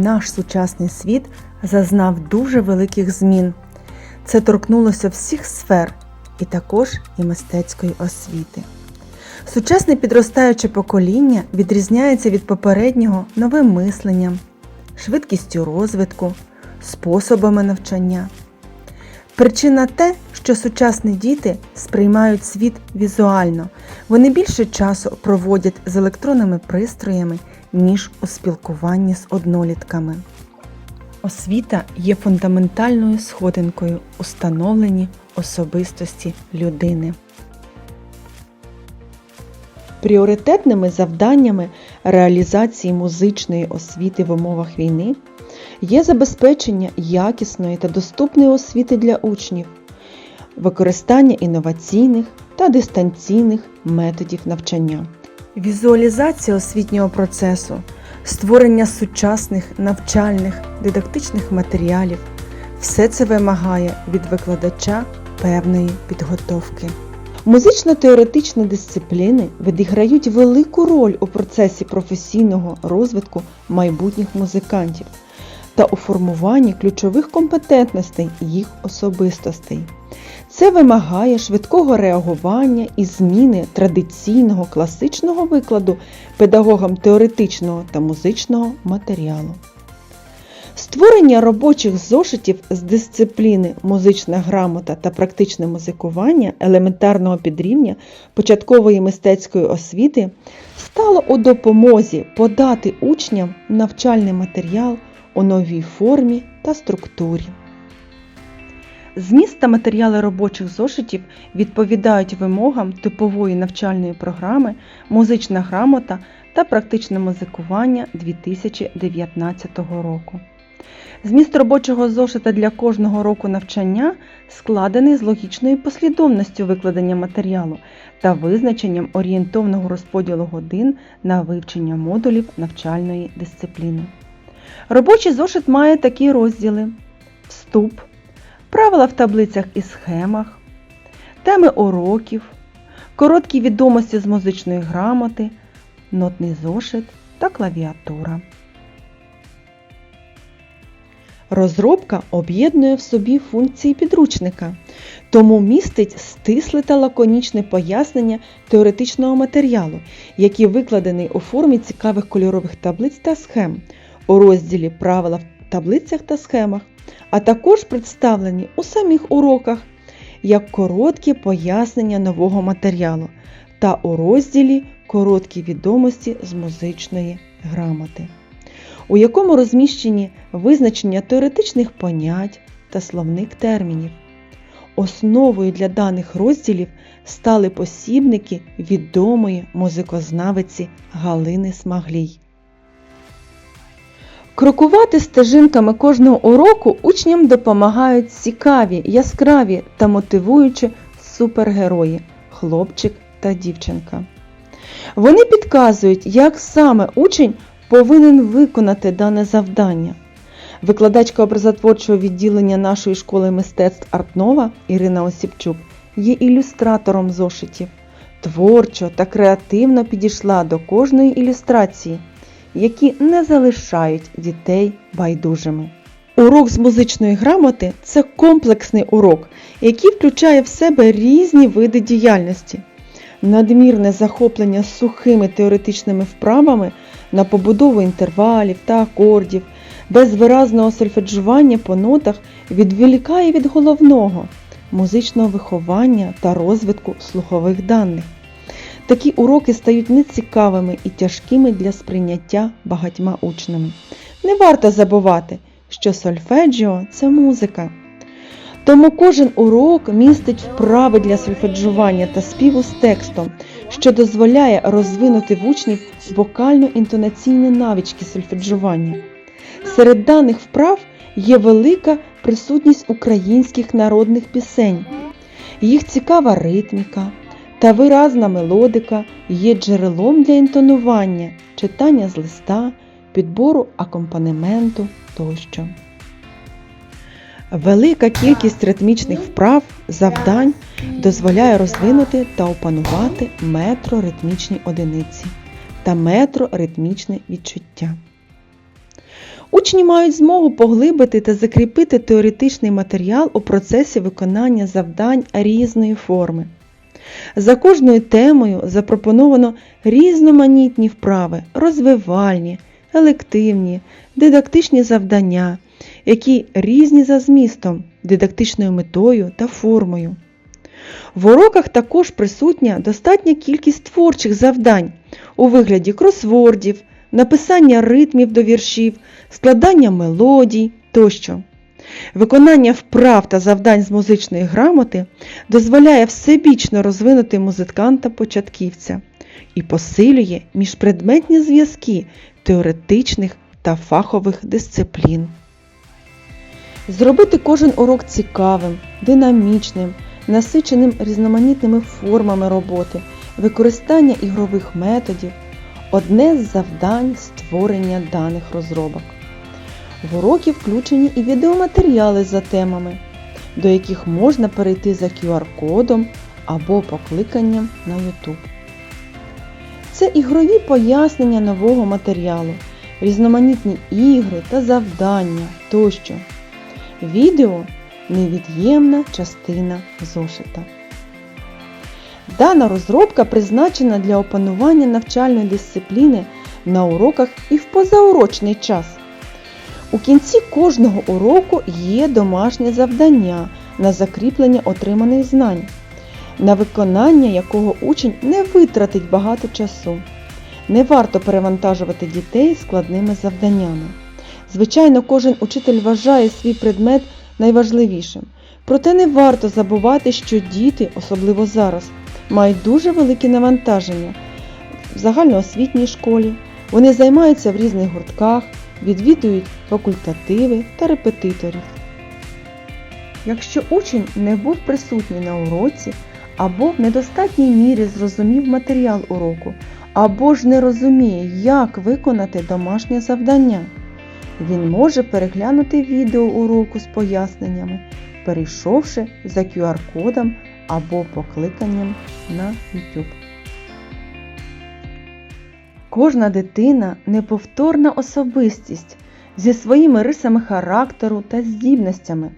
наш сучасний світ зазнав дуже великих змін. Це торкнулося всіх сфер і також і мистецької освіти. Сучасне підростаюче покоління відрізняється від попереднього новим мисленням, швидкістю розвитку, способами навчання. Причина те, що сучасні діти сприймають світ візуально, вони більше часу проводять з електронними пристроями, ніж у спілкуванні з однолітками. Освіта є фундаментальною сходинкою у становленні особистості людини. Пріоритетними завданнями реалізації музичної освіти в умовах війни є забезпечення якісної та доступної освіти для учнів, використання інноваційних та дистанційних методів навчання, візуалізація освітнього процесу, створення сучасних навчальних дидактичних матеріалів все це вимагає від викладача певної підготовки. Музично-теоретичні дисципліни відіграють велику роль у процесі професійного розвитку майбутніх музикантів та у формуванні ключових компетентностей їх особистостей. Це вимагає швидкого реагування і зміни традиційного класичного викладу педагогам теоретичного та музичного матеріалу. Створення робочих зошитів з дисципліни музична грамота та практичне музикування елементарного підрівня початкової мистецької освіти стало у допомозі подати учням навчальний матеріал у новій формі та структурі. Зміст та матеріали робочих зошитів відповідають вимогам типової навчальної програми Музична грамота та практичне музикування 2019 року. Зміст робочого зошита для кожного року навчання складений з логічною послідовністю викладення матеріалу та визначенням орієнтовного розподілу годин на вивчення модулів навчальної дисципліни. Робочий зошит має такі розділи: вступ, правила в таблицях і схемах, теми уроків, короткі відомості з музичної грамоти, нотний зошит та клавіатура. Розробка об'єднує в собі функції підручника, тому містить стисле та лаконічне пояснення теоретичного матеріалу, який викладений у формі цікавих кольорових таблиць та схем у розділі Правила в таблицях та схемах, а також представлені у самих уроках як короткі пояснення нового матеріалу та у розділі Короткі відомості з музичної грамоти у якому розміщені визначення теоретичних понять та словник термінів. Основою для даних розділів стали посібники відомої музикознавиці Галини Смаглій. Крокувати стежинками кожного уроку учням допомагають цікаві, яскраві та мотивуючі супергерої хлопчик та дівчинка. Вони підказують, як саме учень повинен виконати дане завдання. Викладачка образотворчого відділення нашої школи мистецтв Артнова Ірина Осіпчук є ілюстратором зошитів. Творчо та креативно підійшла до кожної ілюстрації, які не залишають дітей байдужими. Урок з музичної грамоти це комплексний урок, який включає в себе різні види діяльності. Надмірне захоплення сухими теоретичними вправами на побудову інтервалів та акордів, без виразного сольфеджування по нотах відволікає від головного музичного виховання та розвитку слухових даних. Такі уроки стають нецікавими і тяжкими для сприйняття багатьма учнями. Не варто забувати, що сольфеджіо це музика. Тому кожен урок містить вправи для сольфеджування та співу з текстом, що дозволяє розвинути в учнів вокально-інтонаційні навички сольфеджування. Серед даних вправ є велика присутність українських народних пісень. Їх цікава ритміка та виразна мелодика є джерелом для інтонування, читання з листа, підбору акомпанементу тощо. Велика кількість ритмічних вправ, завдань дозволяє розвинути та опанувати метроритмічні одиниці та метроритмічне відчуття. Учні мають змогу поглибити та закріпити теоретичний матеріал у процесі виконання завдань різної форми. За кожною темою запропоновано різноманітні вправи, розвивальні, елективні, дидактичні завдання, які різні за змістом, дидактичною метою та формою. В уроках також присутня достатня кількість творчих завдань у вигляді кросвордів, написання ритмів до віршів, складання мелодій тощо. Виконання вправ та завдань з музичної грамоти дозволяє всебічно розвинути музиканта-початківця і посилює міжпредметні зв'язки теоретичних та фахових дисциплін. Зробити кожен урок цікавим, динамічним, насиченим різноманітними формами роботи, використання ігрових методів одне з завдань створення даних розробок. В уроки включені і відеоматеріали за темами, до яких можна перейти за QR-кодом або покликанням на YouTube. Це ігрові пояснення нового матеріалу, різноманітні ігри та завдання тощо. Відео невід'ємна частина зошита. Дана розробка призначена для опанування навчальної дисципліни на уроках і в позаурочний час. У кінці кожного уроку є домашнє завдання на закріплення отриманих знань, на виконання якого учень не витратить багато часу. Не варто перевантажувати дітей складними завданнями. Звичайно, кожен учитель вважає свій предмет найважливішим. Проте не варто забувати, що діти, особливо зараз, мають дуже великі навантаження в загальноосвітній школі. Вони займаються в різних гуртках, відвідують факультативи та репетиторів. Якщо учень не був присутній на уроці або в недостатній мірі зрозумів матеріал уроку, або ж не розуміє, як виконати домашнє завдання, він може переглянути відео уроку з поясненнями, перейшовши за QR-кодом або покликанням на YouTube. Кожна дитина неповторна особистість зі своїми рисами характеру та здібностями.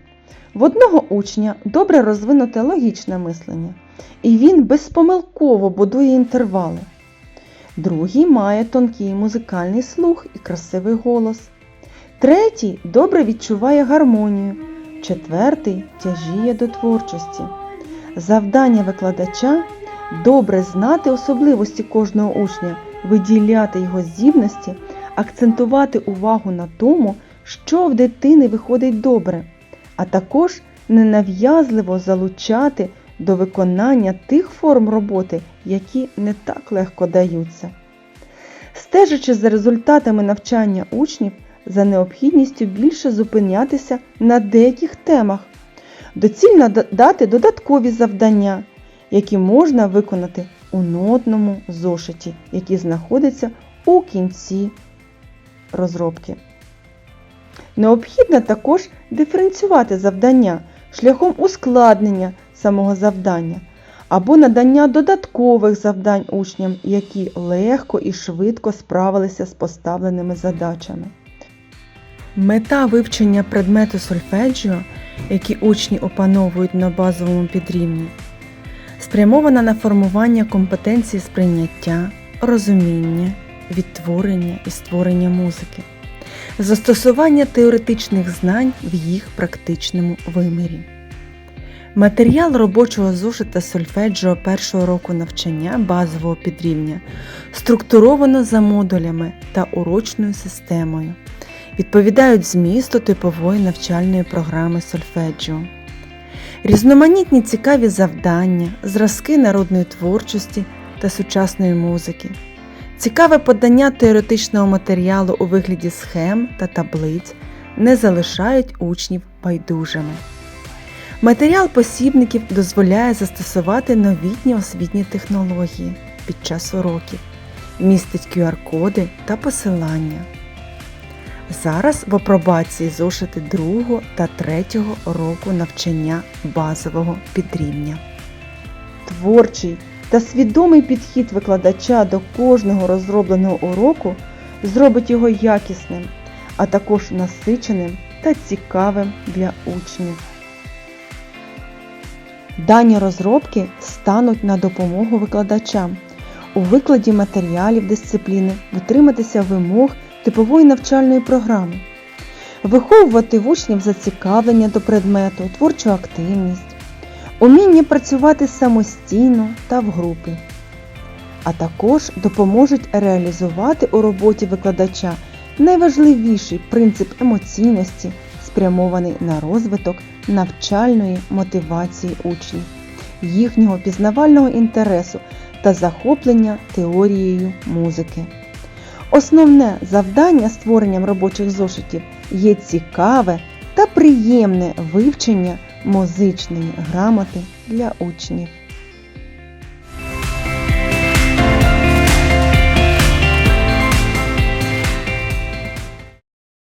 В одного учня добре розвинуте логічне мислення, і він безпомилково будує інтервали. Другий має тонкий музикальний слух і красивий голос. Третій добре відчуває гармонію. Четвертий тяжіє до творчості. Завдання викладача добре знати особливості кожного учня, виділяти його здібності, акцентувати увагу на тому, що в дитини виходить добре, а також ненав'язливо залучати до виконання тих форм роботи, які не так легко даються. Стежачи за результатами навчання учнів, за необхідністю більше зупинятися на деяких темах, доцільно дати додаткові завдання, які можна виконати у нотному зошиті, який знаходиться у кінці розробки. Необхідно також диференціювати завдання шляхом ускладнення самого завдання або надання додаткових завдань учням, які легко і швидко справилися з поставленими задачами. Мета вивчення предмету сольфеджіо, які учні опановують на базовому підрівні, спрямована на формування компетенції сприйняття, розуміння, відтворення і створення музики, застосування теоретичних знань в їх практичному вимірі. Матеріал робочого зошита сольфеджіо першого року навчання базового підрівня структуровано за модулями та урочною системою відповідають змісту типової навчальної програми Сольфеджіо. Різноманітні цікаві завдання, зразки народної творчості та сучасної музики, цікаве подання теоретичного матеріалу у вигляді схем та таблиць не залишають учнів байдужими. Матеріал посібників дозволяє застосувати новітні освітні технології під час уроків, містить QR-коди та посилання. Зараз в апробації зошити 2 та 3 року навчання базового підрівня. Творчий та свідомий підхід викладача до кожного розробленого уроку зробить його якісним, а також насиченим та цікавим для учнів. Дані розробки стануть на допомогу викладачам у викладі матеріалів дисципліни дотриматися вимог типової навчальної програми, виховувати в учнів зацікавлення до предмету, творчу активність, уміння працювати самостійно та в групі, а також допоможуть реалізувати у роботі викладача найважливіший принцип емоційності, спрямований на розвиток навчальної мотивації учнів, їхнього пізнавального інтересу та захоплення теорією музики. Основне завдання створенням робочих зошитів є цікаве та приємне вивчення музичної грамоти для учнів.